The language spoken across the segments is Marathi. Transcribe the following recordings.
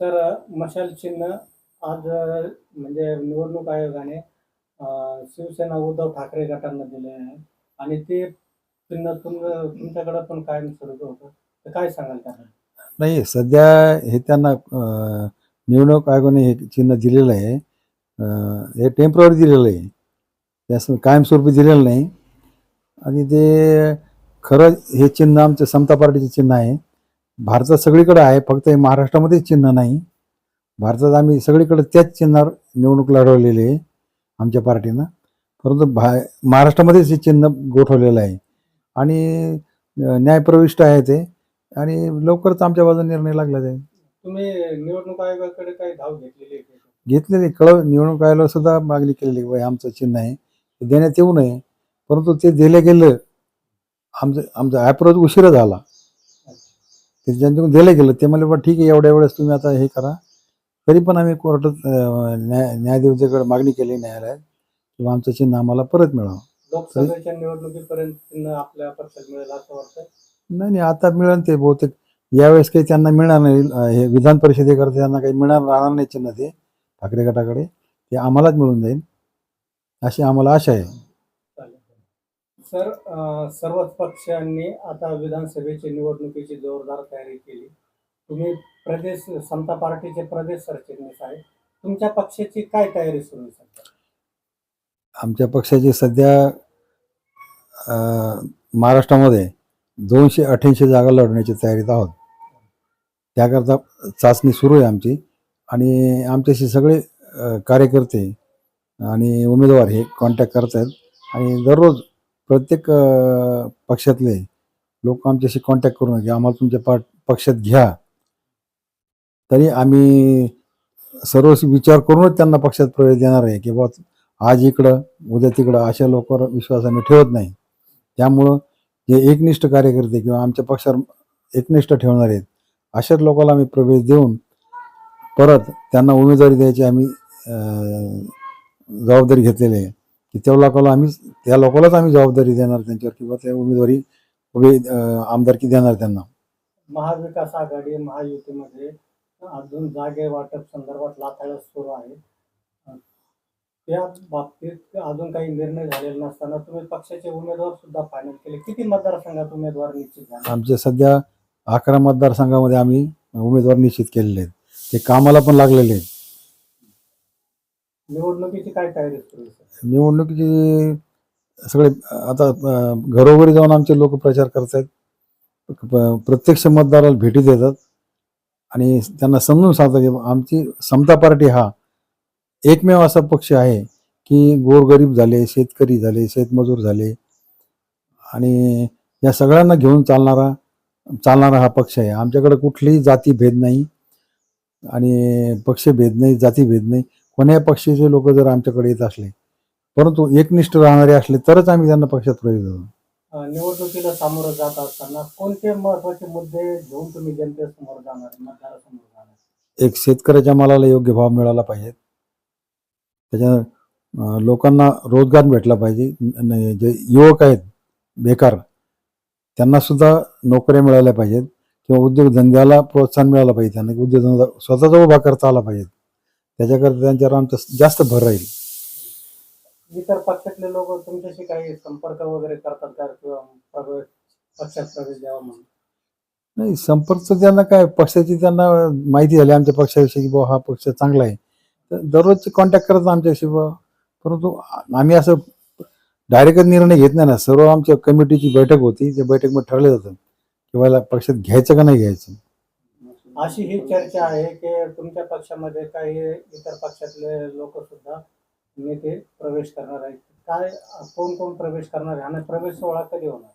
सर मशाल चिन्ह आज म्हणजे निवडणूक आयोगाने शिवसेना उद्धव ठाकरे गटांना दिले आहे. आणि ते चिन्ह तुम तुमच्याकडे पण कायम स्वरूपी होतं. तर काय सांगाल त्याला नाही सध्या हे त्यांना अं, निवडणूक आयोगाने हे चिन्ह दिलेलं आहे. अं, हे टेंपररी दिलेलं आहे. त्यास कायमस्वरूपी दिलेलं नाही. आणि ते खरं हे चिन्ह आमचं समता पार्टीचं चिन्ह आहे. भारतात सगळीकडे आहे फक्त हे महाराष्ट्रामध्येच चिन्ह नाही. भारतात आम्ही सगळीकडे त्याच चिन्हावर निवडणूक लढवलेली आहे आमच्या पार्टीनं. परंतु भा महाराष्ट्रामध्येच हे चिन्ह गोठवलेलं आहे. आणि न्यायप्रविष्ट आहे ते. आणि लवकरच आमच्या बाजूने निर्णय लागला जाईल तुम्ही निवडणूक आयोगाकडे काही धाव घेतलेली? घेतलेली कळव निवडणूक आयोगाला सुद्धा मागणी केलेली बाई आमचं चिन्ह आहे. ते देण्यात येऊ नये. परंतु ते दिलं गेलं आमचं आमचा ॲप्रोच उशिरा झाला. ते ज्यांच्याकडून दिलं गेलं ते मला बा ठीक आहे एवढ्या वेळेस तुम्ही आता हे करा. तरी पण आम्ही कोर्टात न्याय न्यायाधीशाकडे मागणी केली न्यायालयात किंवा आमचं चिन्ह आम्हाला परत मिळावं. लोकसभेच्या निवडणुकीपर्यंत चिन्ह आपल्या पक्षात मिळेल असं वाटतं नाही नाही आता मिळेल ते बहुतेक. यावेळेस काही त्यांना मिळणार नाही. हे विधान परिषदेकरता त्यांना काही मिळणार राहणार नाही चिन्ह ते. ठाकरे गटाकडे. ते आम्हालाच मिळून जाईल अशी आम्हाला आशा आहे. सर सर्वच पक्षांनी आता विधानसभेची निवडणुकीची जोरदार तयारी केली. तुम्ही प्रदेश समता पार्टीचे प्रदेश सरचिटणीस आहे. तुमच्या पक्षाची काय तयारी सुरू आहे सध्या? आमच्या पक्षाची सध्या अं, महाराष्ट्रामध्ये दोनशे अठ्ठ्याऐंशी जागा लढवण्याची तयारीत आहोत. त्याकरता चाचणी सुरू आहे आमची. आणि आमच्याशी सगळे अं, कार्यकर्ते आणि उमेदवार हे कॉन्टॅक्ट करत आहेत आणि दररोज प्रत्येक पक्षातले लोक आमच्याशी कॉन्टॅक्ट करून की आम्हाला तुमच्या पा पक्षात घ्या. तरी आम्ही सर्व विचार करूनच त्यांना पक्षात प्रवेश देणार आहे. की बा आज इकडं उद्या तिकडं अशा लोकांवर विश्वास आम्ही ठेवत नाही. त्यामुळं जे एकनिष्ठ कार्यकर्ते किंवा आमच्या पक्षावर एकनिष्ठ ठेवणार आहेत अशाच लोकांना आम्ही प्रवेश देऊन परत त्यांना उमेदवारी द्यायची आम्ही जबाबदारी घेतलेली आहे. की त्या लोकांना आम्ही त्या लोकांनाच आम्ही जबाबदारी देणार त्यांच्यावर किंवा त्या उमेदवारी उभे आमदारकी देणार त्यांना. महाविकास आघाडी महायुतीमध्ये अजून जागे वाटप संदर्भात लाथाळस सुरू आहे. त्या बाबतीत अजून काही निर्णय झालेले नसताना तुम्ही पक्षाचे उमेदवार सुद्धा फायनल केले. किती मतदारसंघात उमेदवार निश्चित झाले? आमच्या सध्या अकरा मतदारसंघामध्ये आम्ही उमेदवार निश्चित केलेले आहेत. ते कामाला पण लागलेले आहेत. निवडणुकीची काय तयारी सुरू आहे सगळे आता अं, घरोघरी जाऊन आमचे लोक प्रचार करत आहेत प्रत्यक्ष मतदाराला भेटी देतात. आणि त्यांना समजून सांगतात की आमची समता पार्टी हा एकमेव असा पक्ष आहे की गोरगरीब झाले शेतकरी झाले शेतमजूर झाले. आणि या सगळ्यांना घेऊन चालणारा चालणारा हा पक्ष आहे. आमच्याकडे कुठलीही जाती भेद नाही. आणि पक्षभेद नाही जातीभेद नाही. कोण्या पक्षाचे लोक जर आमच्याकडे येत असले परंतु एकनिष्ठ राहणारे असले तरच आम्ही त्यांना पक्षात प्रवेश देतो. निवडणुकीला सामोरं जात असताना कोणते महत्त्वाचे मुद्दे घेऊन तुम्ही जनतेसमोर जाणार मतदारासमोर जाणार? एक शेतकऱ्याच्या मालाला योग्य भाव मिळाला पाहिजे. त्याच्या लोकांना रोजगार भेटला पाहिजे. जे युवक आहेत बेकार त्यांना सुद्धा नोकऱ्या मिळाल्या पाहिजेत. किंवा उद्योगधंद्याला प्रोत्साहन मिळालं पाहिजे त्यांना. उद्योगधंदा स्वतःचा उभा करता आला पाहिजे. त्याच्याकरता त्यांच्यावर आमचा जास्त भर राहील. इतर पक्षातले लोक तुमच्याशी काही संपर्क वगैरे करतात का किंवा प्रवेश पक्षात प्रवेश द्यावा म्हणून? नाही संपर्क त्यांना काय पक्षाची त्यांना माहिती झाली आमच्या पक्षाविषयी की बुवा हा पक्ष चांगला आहे. तर दररोजचे कॉन्टॅक्ट करतात आमच्याशी बुवा. परंतु आम्ही असं डायरेक्ट निर्णय घेत नाही ना. सर्व आमच्या कमिटीची बैठक होती. त्या बैठकमध्ये ठरलं जातं की बाला पक्षात घ्यायचं का नाही घ्यायचं. अशी ही चर्चा आहे की तुमच्या पक्षामध्ये काही इतर पक्षातले लोक सुद्धा नेते प्रवेश करणार आहेत. काय कोण कोण प्रवेश करणार आहे? आणि प्रवेश सोहळा कधी होणार?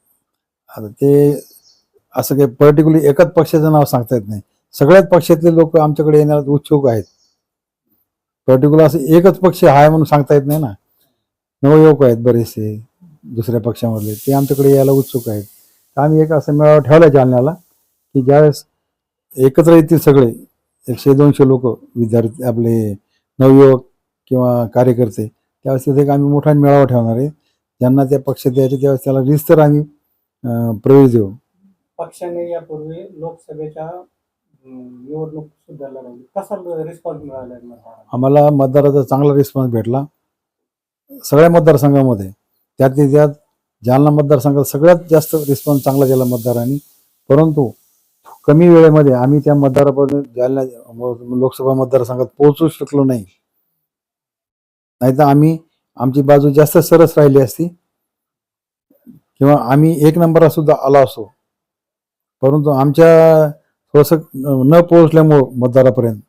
आता ते असं काही पर्टिक्युलर एकाच पक्षाचं नाव सांगता येत नाही. सगळ्याच पक्षातले लोक आमच्याकडे येण्यास उत्सुक आहेत. पर्टिक्युलर असं एकच पक्ष आहे म्हणून सांगता येत नाही ना. नवयुवक आहेत बरेचसे दुसऱ्या पक्षामधले. ते आमच्याकडे यायला उत्सुक आहेत. आम्ही एक असं मेळावा ठेवला जालन्याला की ज्यावेळेस एकत्र येतील सगळे. एकशे दोनशे लोक विद्यार्थी आपले नवयुवक किंवा कार्यकर्ते. त्यावेळेस तिथे एक आम्ही मोठा मेळावा ठेवणार आहे. ज्यांना त्या पक्षात द्यायचे त्यावेळेस त्याला रिस्तर आम्ही प्रवेश देऊ. पक्षाने यापूर्वी लोकसभेच्या निवडणूक सुद्धा लढवली कसा रिस्पॉन्स मिळाला? आम्हाला मतदाराचा चांगला रिस्पॉन्स भेटला. सगळ्या मतदारसंघामध्ये. त्यातली त्यात जालना मतदारसंघात सगळ्यात जास्त रिस्पॉन्स चांगला दिला मतदारांनी. परंतु कमी वेळेमध्ये आम्ही त्या मतदारापर्यंत जालना लोकसभा मतदारसंघात पोहोचू शकलो नाही. नाहीतर आम्ही आमची बाजू जास्त सरस राहिली असती. किंवा आम्ही एक नंबरला सुद्धा आलो असतो. परंतु आमच्या थोडंसं न पोहोचल्यामुळं मतदारापर्यंत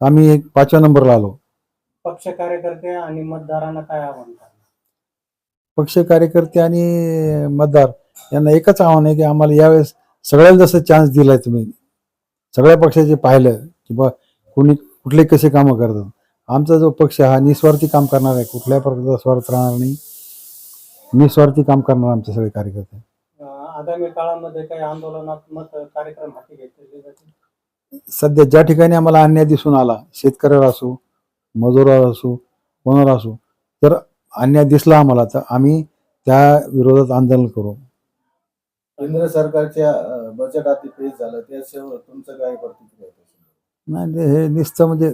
आम्ही एक पाचव्या नंबरला आलो. पक्ष कार्यकर्ते आणि मतदारांना काय आव्हान? पक्ष कार्यकर्ते आणि मतदार यांना एकच आव्हान आहे की आम्हाला यावेळेस सगळ्याला जसं चान्स दिलाय तुम्ही. सगळ्या पक्षाचे पाहिलं की बा कुणी कुठले कसे कामं करतात. आमचा जो पक्ष हा निस्वार्थी काम करणार आहे. कुठल्याही प्रकारचा स्वार्थ राहणार नाही. निस्वार्थी काम करणार आमचे सगळे कार्यकर्ते. आगामी काळामध्ये काही आंदोलनात्मक कार्यक्रम हाती जातील? सध्या ज्या ठिकाणी आम्हाला अन्याय दिसून आला शेतकऱ्यावर असो मजुरावर असो कोणावर असो तर अन्याय दिसला आम्हाला तर आम्ही त्या विरोधात आंदोलन करू. केंद्र सरकारच्या बजेट अति पेश झालं त्याशिवाय तुमचं काय प्रतिक्रिया त्याच्यावर? नाही हे नुसतं म्हणजे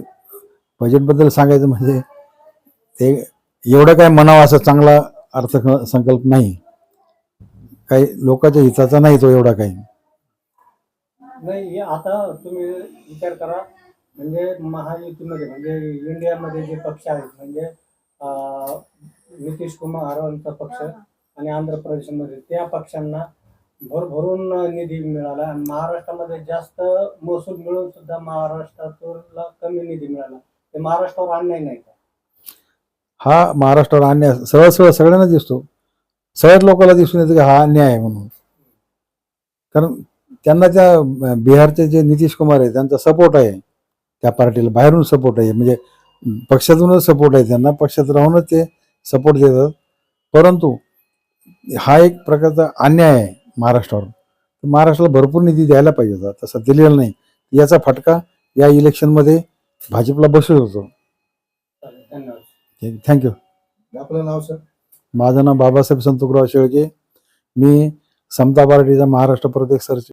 बजेटबद्दल सांगायचं म्हणजे ते एवढं काय म्हणावं असं चांगला अर्थ संकल्प नाही. काही लोकांच्या हिताचा नाही तो एवढा काही. नाही हे आता तुम्ही विचार करा. म्हणजे महायुतीमध्ये म्हणजे इंडियामध्ये जे पक्ष आहेत म्हणजे नितीश कुमारांचा पक्ष आणि आंध्र प्रदेशमध्ये त्या पक्षांना भरभरून निधी मिळाला. आणि महाराष्ट्रामध्ये जास्त महसूल मिळून सुद्धा महाराष्ट्राला कमी निधी मिळाला. ते महाराष्ट्रावर अन्याय नाही का? हा महाराष्ट्रावर अन्याय सरळ सरळ सगळ्यांना दिसतो. सगळ्याच लोकांना दिसून येतं की हा अन्याय आहे म्हणून. कारण त्यांना त्या बिहारचे जे नितीश कुमार आहे त्यांचा सपोर्ट आहे. त्या पार्टीला बाहेरून सपोर्ट आहे. म्हणजे पक्षातूनच सपोर्ट आहे त्यांना. पक्षात राहूनच ते सपोर्ट देतात. परंतु हा एक प्रकारचा अन्याय आहे. महाराष्ट्रावर. तर महाराष्ट्राला भरपूर निधी द्यायला पाहिजे होता. तसा दिलेला नाही. याचा फटका या इलेक्शनमध्ये भाजपला बसत होतो. थँक्यू. आपलं नाव सर? माझं नाव बाबासाहेब संतोषराव शेळके. मी समता पार्टीचा महाराष्ट्र प्रदेश सरचिटणीस